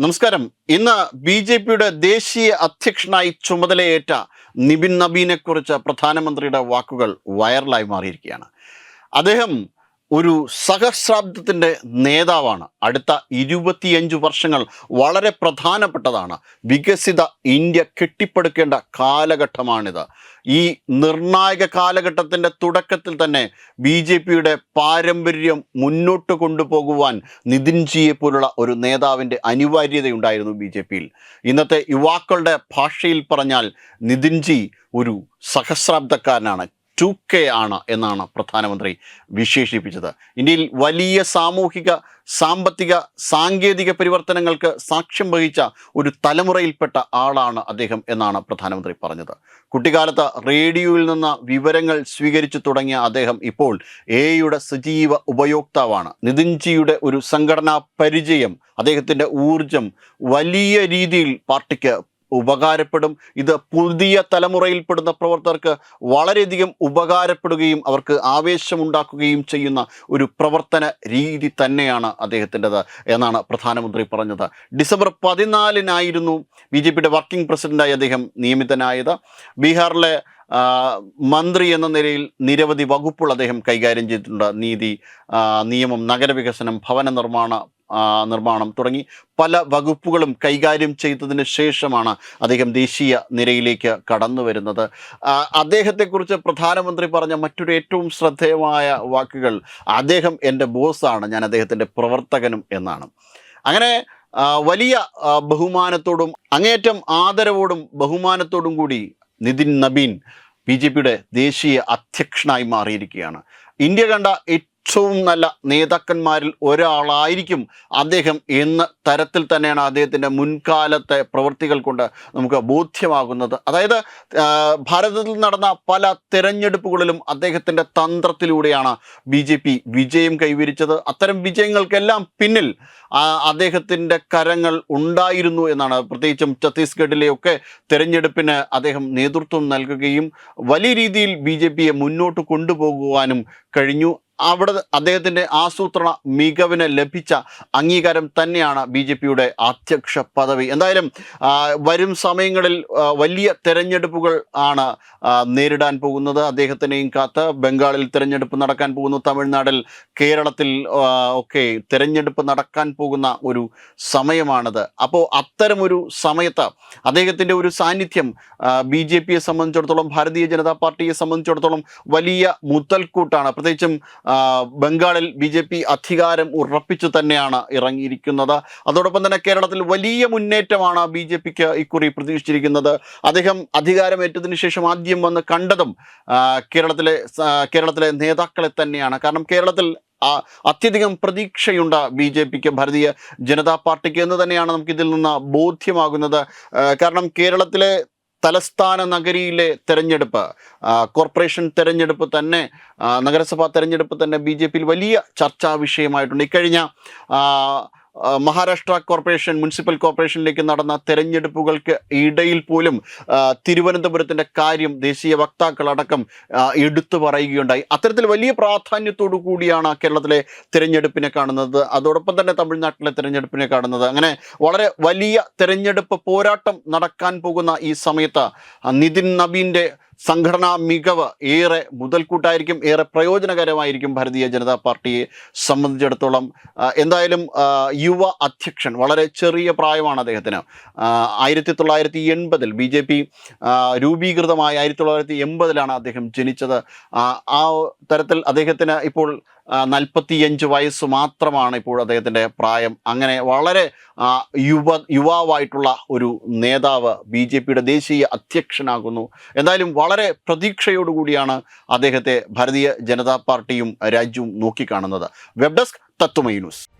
നമസ്കാരം. ഇന്ന് B J പിയുടെ ദേശീയ അധ്യക്ഷനായി ചുമതലയേറ്റ നിബിൻ നബീനെക്കുറിച്ച് പ്രധാനമന്ത്രിയുടെ വാക്കുകൾ വൈറലായി മാറിയിരിക്കുകയാണ്. അദ്ദേഹം ഒരു സഹസ്രാബ്ദത്തിന്റെ നേതാവാണ്. അടുത്ത ഇരുപത്തിയഞ്ച് വർഷങ്ങൾ വളരെ പ്രധാനപ്പെട്ടതാണ്. വികസിത ഇന്ത്യ കെട്ടിപ്പടുക്കേണ്ട കാലഘട്ടമാണിത്. ഈ നിർണായക കാലഘട്ടത്തിന്റെ തുടക്കത്തിൽ തന്നെ ബി ജെ പിയുടെ പാരമ്പര്യം മുന്നോട്ട് കൊണ്ടുപോകുവാൻ നിതിൻജിയെ പോലുള്ള ഒരു നേതാവിന്റെ അനിവാര്യതയുണ്ടായിരുന്നു ബി ജെ പിയിൽ. ഇന്നത്തെ യുവാക്കളുടെ ഭാഷയിൽ പറഞ്ഞാൽ നിതിൻജി ഒരു സഹസ്രാബ്ദക്കാരനാണ്. ടു കെ ആണ് എന്നാണ് പ്രധാനമന്ത്രി വിശേഷിപ്പിച്ചത്. ഇന്ത്യയിൽ വലിയ സാമൂഹിക സാമ്പത്തിക സാങ്കേതിക പരിവർത്തനങ്ങൾക്ക് സാക്ഷ്യം വഹിച്ച ഒരു തലമുറയിൽപ്പെട്ട ആളാണ് അദ്ദേഹം എന്നാണ് പ്രധാനമന്ത്രി പറഞ്ഞത്. കുട്ടിക്കാലത്ത് റേഡിയോയിൽ നിന്ന് വിവരങ്ങൾ സ്വീകരിച്ചു തുടങ്ങിയ അദ്ദേഹം ഇപ്പോൾ എയുടെ സജീവ ഉപയോക്താവാണ്. നിതിൻജിയുടെ ഒരു സംഘടനാ പരിചയം അദ്ദേഹത്തിന്റെ ഊർജം വലിയ രീതിയിൽ പാർട്ടിക്ക് ഉപകാരപ്പെടും. ഇത് പുതിയ തലമുറയിൽപ്പെടുന്ന പ്രവർത്തകർക്ക് വളരെയധികം ഉപകാരപ്പെടുകയും അവർക്ക് ആവേശമുണ്ടാക്കുകയും ചെയ്യുന്ന ഒരു പ്രവർത്തന രീതി തന്നെയാണ് അദ്ദേഹത്തിന്റെത് എന്നാണ് പ്രധാനമന്ത്രി പറഞ്ഞത്. ഡിസംബർ പതിനാലിനായിരുന്നു ബി ജെ പിയുടെ വർക്കിംഗ് പ്രസിഡന്റായി അദ്ദേഹം നിയമിതനായത്. ബീഹാറിലെ മന്ത്രി എന്ന നിലയിൽ നിരവധി വകുപ്പുകൾ അദ്ദേഹം കൈകാര്യം ചെയ്തിട്ടുണ്ട്. നീതി നിയമം നഗരവികസനം ഭവന നിർമ്മാണ നിർമ്മാണം തുടങ്ങി പല വകുപ്പുകളും കൈകാര്യം ചെയ്തതിന് ശേഷമാണ് അദ്ദേഹം ദേശീയ നിരയിലേക്ക് കടന്നു വരുന്നത്. അദ്ദേഹത്തെക്കുറിച്ച് പ്രധാനമന്ത്രി പറഞ്ഞ മറ്റൊരു ഏറ്റവും ശ്രദ്ധേയമായ വാക്കുകൾ അദ്ദേഹം എന്റെ ബോസാണ് ഞാൻ അദ്ദേഹത്തിന്റെ പ്രവർത്തകനും എന്നാണ്. അങ്ങനെ വലിയ ബഹുമാനത്തോടും അങ്ങേയറ്റം ആദരവോടും ബഹുമാനത്തോടും കൂടി നിതിൻ നബീൻ ബി ജെ പിയുടെ ദേശീയ അധ്യക്ഷനായി മാറിയിരിക്കുകയാണ്. ഇന്ത്യ കണ്ട ഏറ്റവും നല്ല നേതാക്കന്മാരിൽ ഒരാളായിരിക്കും അദ്ദേഹം എന്ന തരത്തിൽ തന്നെയാണ് അദ്ദേഹത്തിന്റെ മുൻകാലത്തെ പ്രവൃത്തികൾ കൊണ്ട് നമുക്ക് ബോധ്യമാകുന്നത്. അതായത് ഭാരതത്തിൽ നടന്ന പല തെരഞ്ഞെടുപ്പുകളിലും അദ്ദേഹത്തിന്റെ തന്ത്രത്തിലൂടെയാണ് ബി ജെ പി വിജയം കൈവരിച്ചത്. അത്തരം വിജയങ്ങൾക്കെല്ലാം പിന്നിൽ അദ്ദേഹത്തിന്റെ കരങ്ങൾ ഉണ്ടായിരുന്നു എന്നാണ് പ്രത്യേകിച്ചും ഛത്തീസ്ഗഡിലെയൊക്കെ തെരഞ്ഞെടുപ്പിന് അദ്ദേഹം നേതൃത്വം നൽകുകയും വലിയ രീതിയിൽ ബി മുന്നോട്ട് കൊണ്ടുപോകുവാനും കഴിഞ്ഞു. അവിടെ അദ്ദേഹത്തിന്റെ ആസൂത്രണ മികവിന് ലഭിച്ച അംഗീകാരം തന്നെയാണ് ബി ജെ പിയുടെ അധ്യക്ഷ പദവി. എന്തായാലും വരും സമയങ്ങളിൽ വലിയ തെരഞ്ഞെടുപ്പുകൾ ആണ് നേരിടാൻ പോകുന്നത്. അദ്ദേഹത്തിനെയും കാത്ത് ബംഗാളിൽ തെരഞ്ഞെടുപ്പ് നടക്കാൻ പോകുന്നു. തമിഴ്നാട്ടിൽ കേരളത്തിൽ ഒക്കെ തെരഞ്ഞെടുപ്പ് നടക്കാൻ പോകുന്ന ഒരു സമയമാണത്. അപ്പോൾ അത്തരമൊരു സമയത്ത് അദ്ദേഹത്തിന്റെ ഒരു സാന്നിധ്യം ബി ജെ പിയെ സംബന്ധിച്ചിടത്തോളം ഭാരതീയ ജനതാ പാർട്ടിയെ സംബന്ധിച്ചിടത്തോളം വലിയ മുതൽക്കൂട്ടാണ്. പ്രത്യേകിച്ചും ബംഗാളിൽ ബി ജെ പി അധികാരം ഉറപ്പിച്ചു തന്നെയാണ് ഇറങ്ങിയിരിക്കുന്നത്. അതോടൊപ്പം തന്നെ കേരളത്തിൽ വലിയ മുന്നേറ്റമാണ് ബി ജെ പിക്ക് ഇക്കുറി പ്രതീക്ഷിച്ചിരിക്കുന്നത്. അദ്ദേഹം അധികാരമേറ്റതിന് ശേഷം ആദ്യം വന്ന് കണ്ടതും കേരളത്തിലെ കേരളത്തിലെ നേതാക്കളെ തന്നെയാണ്. കാരണം കേരളത്തിൽ അത്യധികം പ്രതീക്ഷയുണ്ട് ബി ജെ പിക്ക്. ഭാരതീയ ജനതാ പാർട്ടിക്ക് എന്ന് തന്നെയാണ് നമുക്കിതിൽ നിന്ന് ബോധ്യമാകുന്നത്. കാരണം കേരളത്തിലെ തലസ്ഥാന നഗരിയിലെ തെരഞ്ഞെടുപ്പ് കോർപ്പറേഷൻ തെരഞ്ഞെടുപ്പ് തന്നെ നഗരസഭാ തെരഞ്ഞെടുപ്പ് തന്നെ ബി വലിയ ചർച്ചാ വിഷയമായിട്ടുണ്ട്. ഇക്കഴിഞ്ഞ മഹാരാഷ്ട്ര കോർപ്പറേഷൻ മുനിസിപ്പൽ കോർപ്പറേഷനിലേക്ക് നടന്ന തെരഞ്ഞെടുപ്പുകൾക്ക് ഇടയിൽ പോലും തിരുവനന്തപുരത്തിന്റെ കാര്യം ദേശീയ വക്താക്കളടക്കം എടുത്തു പറയുകയുണ്ടായി. അത്തരത്തിൽ വലിയ പ്രാധാന്യത്തോടു കൂടിയാണ് കേരളത്തിലെ തിരഞ്ഞെടുപ്പിനെ കാണുന്നത്. അതോടൊപ്പം തന്നെ തമിഴ്നാട്ടിലെ തിരഞ്ഞെടുപ്പിനെ കാണുന്നത്. അങ്ങനെ വളരെ വലിയ തിരഞ്ഞെടുപ്പ് പോരാട്ടം നടക്കാൻ പോകുന്ന ഈ സമയത്ത് നിതിൻ നബീന്റെ സംഘടനാ മികവ് ഏറെ മുതൽക്കൂട്ടായിരിക്കും ഏറെ പ്രയോജനകരമായിരിക്കും ഭാരതീയ ജനതാ പാർട്ടിയെ സംബന്ധിച്ചിടത്തോളം. എന്തായാലും യുവ അധ്യക്ഷൻ വളരെ ചെറിയ പ്രായമാണ് അദ്ദേഹത്തിന്. ആയിരത്തി തൊള്ളായിരത്തി എൺപതിൽ ബി ജെ പി രൂപീകൃതമായ ആയിരത്തി തൊള്ളായിരത്തി എൺപതിലാണ് അദ്ദേഹം ജനിച്ചത്. ആ തരത്തിൽ അദ്ദേഹത്തിന് ഇപ്പോൾ നാൽപ്പത്തിയഞ്ച് വയസ്സ് മാത്രമാണ് ഇപ്പോൾ അദ്ദേഹത്തിന്റെ പ്രായം. അങ്ങനെ വളരെ യുവ യുവാവായിട്ടുള്ള ഒരു നേതാവ് ബി ജെ പിയുടെ ദേശീയ അധ്യക്ഷനാകുന്നു. എന്തായാലും വളരെ പ്രതീക്ഷയോടുകൂടിയാണ് അദ്ദേഹത്തെ ഭാരതീയ ജനതാ പാർട്ടിയും രാജ്യവും നോക്കിക്കാണുന്നത്. Web desk Tatwamayi news.